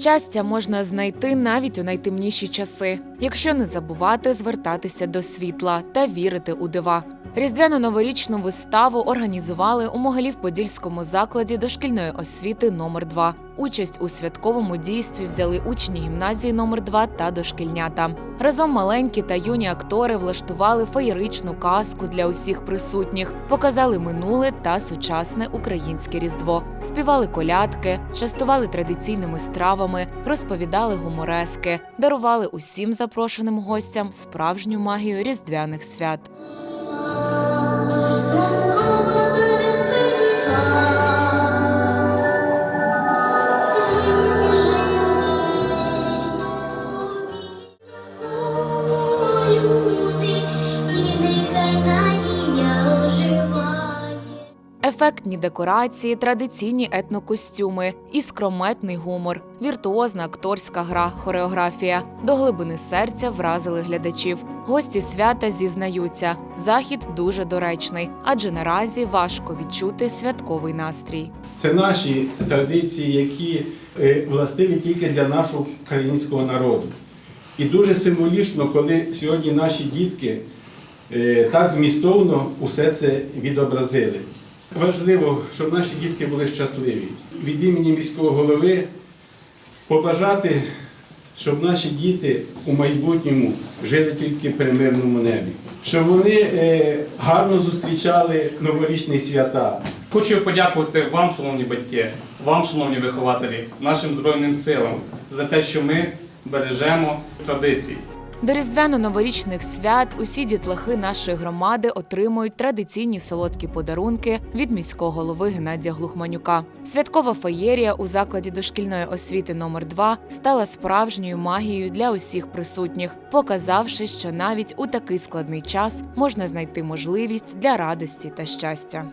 Щастя можна знайти навіть у найтемніші часи, якщо не забувати звертатися до світла та вірити у дива. Різдвяно-новорічну виставу організували у Могилів-Подільському закладі дошкільної освіти номер 2 Участь у святковому дійстві взяли учні гімназії номер 2 та дошкільнята. Разом маленькі та юні актори влаштували феєричну казку для усіх присутніх, показали минуле та сучасне українське різдво, співали колядки, частували традиційними стравами, розповідали гуморески, дарували усім запрошеним гостям справжню магію різдвяних свят. Люди, і нехай надія оживає. Ефектні декорації, традиційні етнокостюми, іскрометний гумор, віртуозна акторська гра, хореографія до глибини серця вразили глядачів. Гості свята зізнаються, захід дуже доречний, адже наразі важко відчути святковий настрій. Це наші традиції, які е, властиві тільки для нашого українського народу. І дуже символічно, коли сьогодні наші дітки е, так змістовно усе це відобразили. Важливо, щоб наші дітки були щасливі. Від імені міського голови побажати, щоб наші діти у майбутньому жили тільки при мирному небі, щоб вони е, гарно зустрічали новорічні свята, Хочу подякувати вам, шановні батьки, вам, шановні вихователі, нашим Збройним силам за те, що ми бережемо традиції. До різдвяно-новорічних свят усі дітлахи нашої громади отримують традиційні солодкі подарунки від міського голови Геннадія Глухманюка. Святкова феєрія у закладі дошкільної освіти номер 2 стала справжньою магією для усіх присутніх, показавши, що навіть у такий складний час можна знайти можливість для радості та щастя.